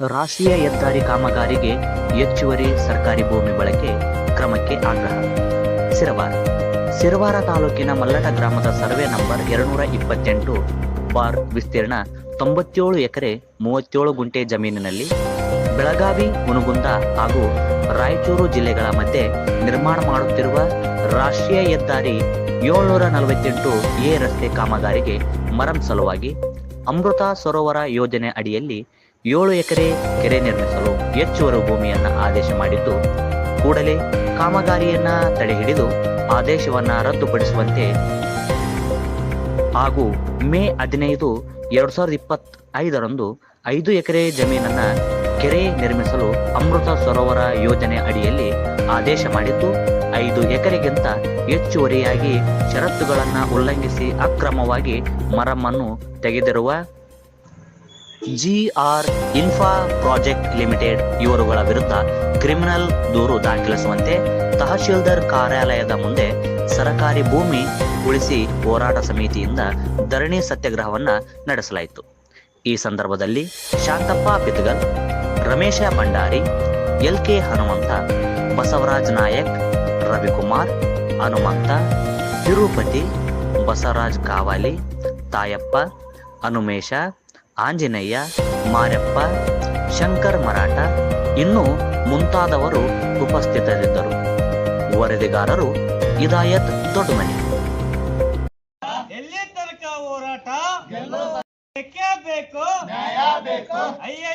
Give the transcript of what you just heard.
ರಾಷ್ಟ್ರೀಯ ಹೆದ್ದಾರಿ ಕಾಮಗಾರಿಗೆ ಹೆಚ್ಚುವರಿ ಸರ್ಕಾರಿ ಭೂಮಿ ಬಳಕೆ ಕ್ರಮಕ್ಕೆ ಆಗ್ರಹ. ಸಿರವಾರ ಸಿರವಾರ ತಾಲೂಕಿನ ಮಲ್ಲಟ ಗ್ರಾಮದ ಸರ್ವೆ ನಂಬರ್ ಎರಡ್ನೂರ ಇಪ್ಪತ್ತೆಂಟು ಬಾರ್ ವಿಸ್ತೀರ್ಣ ತೊಂಬತ್ತೇಳು ಎಕರೆ ಮೂವತ್ತೇಳು ಗುಂಟೆ ಜಮೀನಿನಲ್ಲಿ ಬೆಳಗಾವಿ ಮುನಗುಂದ ಹಾಗೂ ರಾಯಚೂರು ಜಿಲ್ಲೆಗಳ ಮಧ್ಯೆ ನಿರ್ಮಾಣ ಮಾಡುತ್ತಿರುವ ರಾಷ್ಟ್ರೀಯ ಹೆದ್ದಾರಿ ಏಳ್ನೂರ ನಲವತ್ತೆಂಟು ಎ ರಸ್ತೆ ಕಾಮಗಾರಿಗೆ ಮರಂ ಸಲುವಾಗಿ ಅಮೃತ ಸರೋವರ ಯೋಜನೆ ಅಡಿಯಲ್ಲಿ ಏಳು ಎಕರೆ ಕೆರೆ ನಿರ್ಮಿಸಲು ಹೆಚ್ಚುವರಿ ಭೂಮಿಯನ್ನ ಆದೇಶ ಮಾಡಿದ್ದು, ಕೂಡಲೇ ಕಾಮಗಾರಿಯನ್ನ ತಡೆಹಿಡಿದು ಆದೇಶವನ್ನ ರದ್ದುಪಡಿಸುವಂತೆ ಹಾಗೂ ಮೇ ಹದಿನೈದು ಎರಡ್ ಸಾವಿರದ ಇಪ್ಪತ್ ಐದರಂದು ಐದು ಎಕರೆ ಜಮೀನನ್ನ ಕೆರೆ ನಿರ್ಮಿಸಲು ಅಮೃತ ಸರೋವರ ಯೋಜನೆ ಅಡಿಯಲ್ಲಿ ಆದೇಶ ಮಾಡಿದ್ದು, ಐದು ಎಕರೆಗಿಂತ ಹೆಚ್ಚುವರಿಯಾಗಿ ಷರತ್ತುಗಳನ್ನು ಉಲ್ಲಂಘಿಸಿ ಅಕ್ರಮವಾಗಿ ಮರಮನ್ನು ತೆಗೆದಿರುವ ಜಿಆರ್ ಇನ್ಫಾ ಪ್ರಾಜೆಕ್ಟ್ ಲಿಮಿಟೆಡ್ ಇವರುಗಳ ವಿರುದ್ಧ ಕ್ರಿಮಿನಲ್ ದೂರು ದಾಖಲಿಸುವಂತೆ ತಹಶೀಲ್ದಾರ್ ಕಾರ್ಯಾಲಯದ ಮುಂದೆ ಸರಕಾರಿ ಭೂಮಿ ಉಳಿಸಿ ಹೋರಾಟ ಸಮಿತಿಯಿಂದ ಧರಣಿ ಸತ್ಯಾಗ್ರಹವನ್ನು ನಡೆಸಲಾಯಿತು. ಈ ಸಂದರ್ಭದಲ್ಲಿ ಶಾಂತಪ್ಪ ಬಿತ್ಗಲ್ ರಮೇಶ ಭಂಡಾರಿ ಎಲ್ ಕೆ ಹನುಮಂತ, ಬಸವರಾಜ್ ನಾಯಕ್, ರವಿಕುಮಾರ್, ಹನುಮಂತ, ತಿರುಪತಿ, ಬಸವರಾಜ್ ಕಾವಾಲಿ, ತಾಯಪ್ಪ, ಹನುಮೇಶ ಆಂಜನೇಯ ಮಾರಪ್ಪ ಶಂಕರ್ ಮರಾಠ ಇನ್ನು ಮುಂತಾದವರು ಉಪಸ್ಥಿತರಿದ್ದರು. ವರದಿಗಾರರು ಇದಾಯತ್ ದೊಡ್ಡಮನಿ. ಎಲ್ಲಿ ತನಕ ಹೋರಾಟ? ಅಯ್ಯ